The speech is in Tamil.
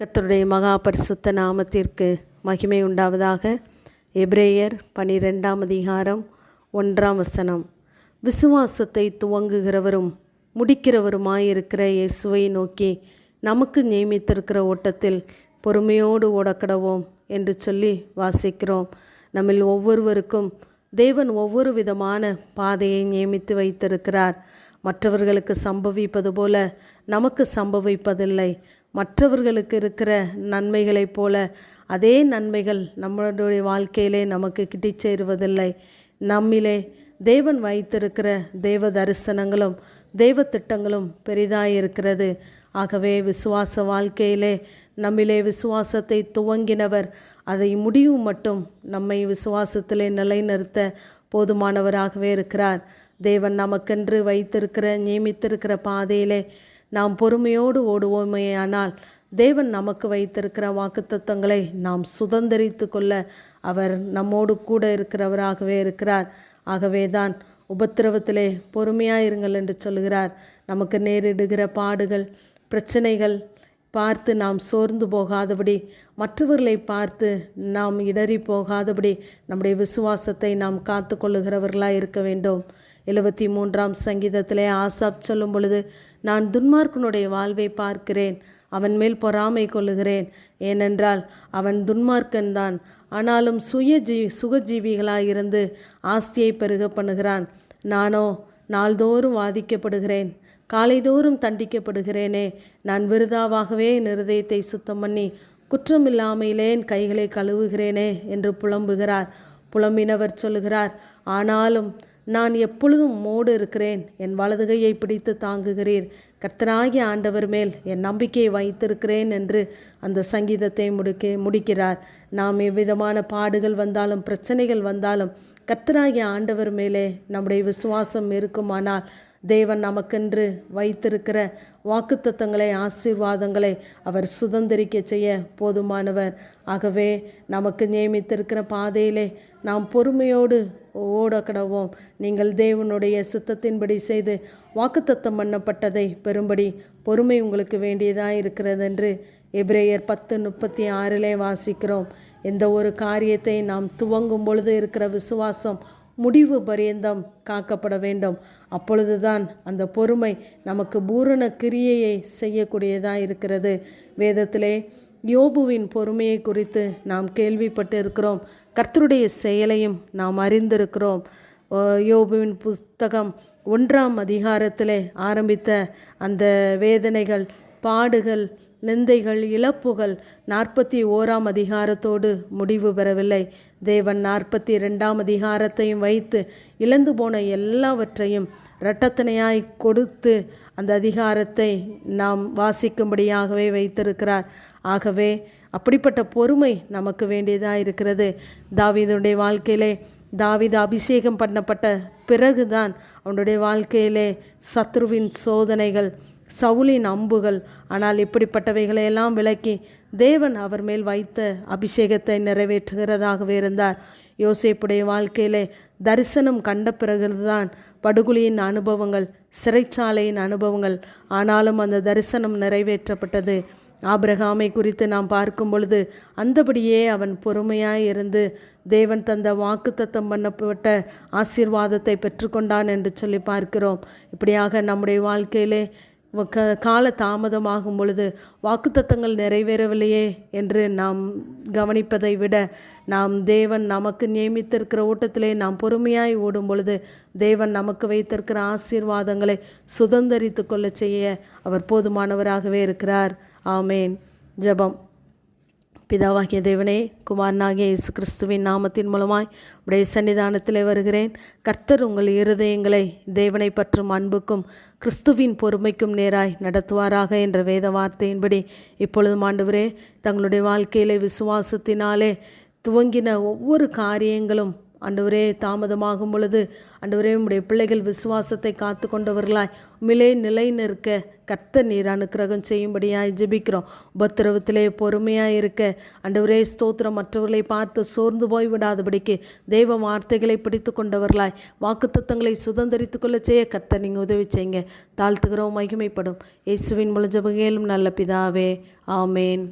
கத்தருடைய மகா பரிசுத்த நாமத்திற்கு மகிமை உண்டாவதாக. எப்ரேயர் பனிரெண்டாம் அதிகாரம் ஒன்றாம் வசனம். விசுவாசத்தை துவங்குகிறவரும் முடிக்கிறவருமாயிருக்கிற இயேசுவை நோக்கி நமக்கு நியமித்திருக்கிற ஓட்டத்தில் பொறுமையோடு ஓடக்கடவோம் என்று சொல்லி வாசிக்கிறோம். நம்மில் ஒவ்வொருவருக்கும் தேவன் ஒவ்வொரு விதமான பாதையை நியமித்து வைத்திருக்கிறார். மற்றவர்களுக்கு சம்பவிப்பது போல நமக்கு சம்பவிப்பதில்லை. மற்றவர்களுக்கு இருக்கிற நன்மைகளைப் போல அதே நன்மைகள் நம்மளுடைய வாழ்க்கையிலே நமக்கு கிட்டி சேருவதில்லை. நம்மிலே தேவன் வைத்திருக்கிற தேவ தரிசனங்களும் தெய்வ திட்டங்களும் பெரிதாக இருக்கிறது ஆகவே விசுவாச வாழ்க்கையிலே நம்மிலே விசுவாசத்தை துவங்கினவர் அதை முடியும் மட்டும் நம்மை விசுவாசத்திலே நிலைநிறுத்த போதுமானவராகவே இருக்கிறார். தேவன் நமக்கென்று வைத்திருக்கிற நியமித்திருக்கிற பாதையிலே நாம் பொறுமையோடு ஓடுவோமேயானால் தேவன் நமக்கு வைத்திருக்கிற வாக்குத்தத்தங்களை நாம் சுதந்திரித்து கொள்ள அவர் நம்மோடு கூட இருக்கிறவராகவே இருக்கிறார். ஆகவே தான் உபத்திரவத்திலே பொறுமையாக இருங்கள் என்று சொல்கிறார் நமக்கு நேரிடுகிற பாடுகள் பிரச்சனைகள் பார்த்து நாம் சோர்ந்து போகாதபடி மற்றவர்களை பார்த்து நாம் இடறி போகாதபடி நம்முடைய விசுவாசத்தை நாம் காத்து கொள்ளுகிறவர்களாக இருக்க வேண்டும். எழுபத்தி மூன்றாம் சங்கீதத்திலே ஆசாப் சொல்லும் பொழுது நான் துன்மார்க்கனுடைய வாழ்வை பார்க்கிறேன் அவன் மேல் பொறாமை கொள்ளுகிறேன். ஏனென்றால் அவன் துன்மார்க்கன்தான் ஆனாலும் சுய ஜீ சுகஜீவிகளாக இருந்து ஆஸ்தியை பெருக பண்ணுகிறான். நானோ நாள்தோறும் வாதிக்கப்படுகிறேன். காலைதோறும் தண்டிக்கப்படுகிறேனே. நான் விருதாவாகவே நிருதயத்தை சுத்தம் பண்ணி குற்றமில்லாமையிலே என் கைகளை கழுவுகிறேனே என்று புலம்புகிறார். புலம்பினவர் சொல்லுகிறார் ஆனாலும் நான் எப்பொழுதும் மோடு இருக்கிறேன். என் வலதுகையை பிடித்து தாங்குகிறீர். கர்த்தராகிய ஆண்டவர் மேல் என் நம்பிக்கையை வைத்திருக்கிறேன் என்று அந்த சங்கீதத்தை முடிக்க முடிக்கிறார். நாம் எவ்விதமான பாடுகள் வந்தாலும் பிரச்சனைகள் வந்தாலும் கர்த்தராகிய ஆண்டவர் மேலே நம்முடைய விசுவாசம் இருக்குமானால் தேவன் நமக்கென்று வைத்திருக்கிற வாக்குத்தத்தங்களை ஆசீர்வாதங்களை அவர் சுதந்திரிக்க செய்ய போதுமானவர். ஆகவே நமக்கு நியமித்திருக்கிற பாதையிலே நாம் பொறுமையோடு ஓட கடவோம் நீங்கள் தேவனுடைய சித்தத்தின்படி செய்து வாக்குத்தத்தம் பண்ணப்பட்டதை பெறும்படி பொறுமை உங்களுக்கு வேண்டியதாக இருக்கிறது என்று எப்ரேயர் பத்து முப்பத்தி ஆறிலே வாசிக்கிறோம். எந்த ஒரு காரியத்தை நாம் துவங்கும் பொழுது இருக்கிற விசுவாசம் முடிவு பரியந்தம் காக்கப்பட வேண்டும். அப்பொழுதுதான் அந்த பொறுமை நமக்கு பூரண கிரியையை செய்யக்கூடியதாக இருக்கிறது. வேதத்திலே யோபுவின் பொறுமையை குறித்து நாம் கேள்விப்பட்டு இருக்கிறோம் கர்த்தருடைய செயலையும் நாம் அறிந்திருக்கிறோம். யோபுவின் புத்தகம் ஒன்றாம் அதிகாரத்திலே ஆரம்பித்த அந்த வேதனைகள் பாடுகள் நிந்தைகள் இழப்புகள் நாற்பத்தி ஓராம் அதிகாரத்தோடு முடிவு பெறவில்லை. தேவன் நாற்பத்தி ரெண்டாம் அதிகாரத்தையும் வைத்து இழந்து போன எல்லாவற்றையும் இரட்டத்தனையாய் கொடுத்து அந்த அதிகாரத்தை நாம் வாசிக்கும்படியாகவே வைத்திருக்கிறார். ஆகவே அப்படிப்பட்ட பொறுமை நமக்கு வேண்டியதாக இருக்கிறது. தாவிதனுடைய வாழ்க்கையிலே தாவித அபிஷேகம் பண்ணப்பட்ட பிறகுதான் அவனுடைய வாழ்க்கையிலே சத்ருவின் சோதனைகள் சவுளின் அம்புகள் ஆனால் இப்படிப்பட்டவைகளையெல்லாம் விளக்கி தேவன் அவர் மேல் வைத்த அபிஷேகத்தை நிறைவேற்றுகிறதாகவே இருந்தார். யோசேப்புடைய வாழ்க்கையிலே தரிசனம் கண்ட பிறகுதான் படுகொலியின் அனுபவங்கள் சிறைச்சாலையின் அனுபவங்கள் ஆனாலும் அந்த தரிசனம் நிறைவேற்றப்பட்டது. ஆபிரகாமை குறித்து நாம் பார்க்கும் பொழுது அந்தபடியே அவன் பொறுமையாய் இருந்து தேவன் தந்த வாக்கு தத்தம் பண்ணப்பட்ட ஆசீர்வாதத்தை பெற்றுக்கொண்டான் என்று சொல்லி பார்க்கிறோம். இப்படியாக நம்முடைய வாழ்க்கையிலே க கால தாமதமாகும் பொழுது வாக்குத்தத்தங்கள் நிறைவேறவில்லையே என்று நாம் கவனிப்பதை விட நாம் தேவன் நமக்கு நியமித்திருக்கிற ஓட்டத்திலே நாம் பொறுமையாய் ஓடும் பொழுது தேவன் நமக்கு வைத்திருக்கிற ஆசீர்வாதங்களை சுதந்திரித்து கொள்ள செய்ய அவர் போதுமானவராகவே இருக்கிறார். ஆமேன். ஜபம். பிதாவாகிய தேவனே குமாரனாகிய இயேசு கிறிஸ்துவின் நாமத்தின் மூலமாய் உடைய சன்னிதானத்தில் வருகிறேன். கர்த்தர் உங்கள் இருதயங்களை தேவனை பற்றும் அன்புக்கும் கிறிஸ்துவின் பொறுமைக்கும் நேராய் நடத்துவாராக என்ற வேத வார்த்தையின்படி இப்பொழுதும் ஆண்டவரே தங்களுடைய வாழ்க்கையிலே விசுவாசத்தினாலே துவங்கின ஒவ்வொரு காரியங்களும் அண்டவரே தாமதமாகும் பொழுது அண்டவரே உடைய பிள்ளைகள் விசுவாசத்தை காத்து கொண்டவர்களாய் உமிலே நிலை நிற்க கர்த்த நீர் அனுக்கிரகம் செய்யும்படியாய் ஜெபிக்கிறோம். உபத்திரவத்திலே பொறுமையாக இருக்க அண்டவரே ஸ்தோத்திரம். மற்றவர்களை பார்த்து சோர்ந்து போய் விடாதபடிக்கு தெய்வ வார்த்தைகளை பிடித்து கொண்டவர்களாய் வாக்குத்தத்தங்களை சுதந்திரித்து கொள்ள செய்ய கர்த்த நீங்கள் உதவி செய்யுங்க. தாழ்த்துகிறோம் மகிமைப்படும். இயேசுவின் முழு ஜபகையிலும் நல்ல பிதாவே. ஆமேன்.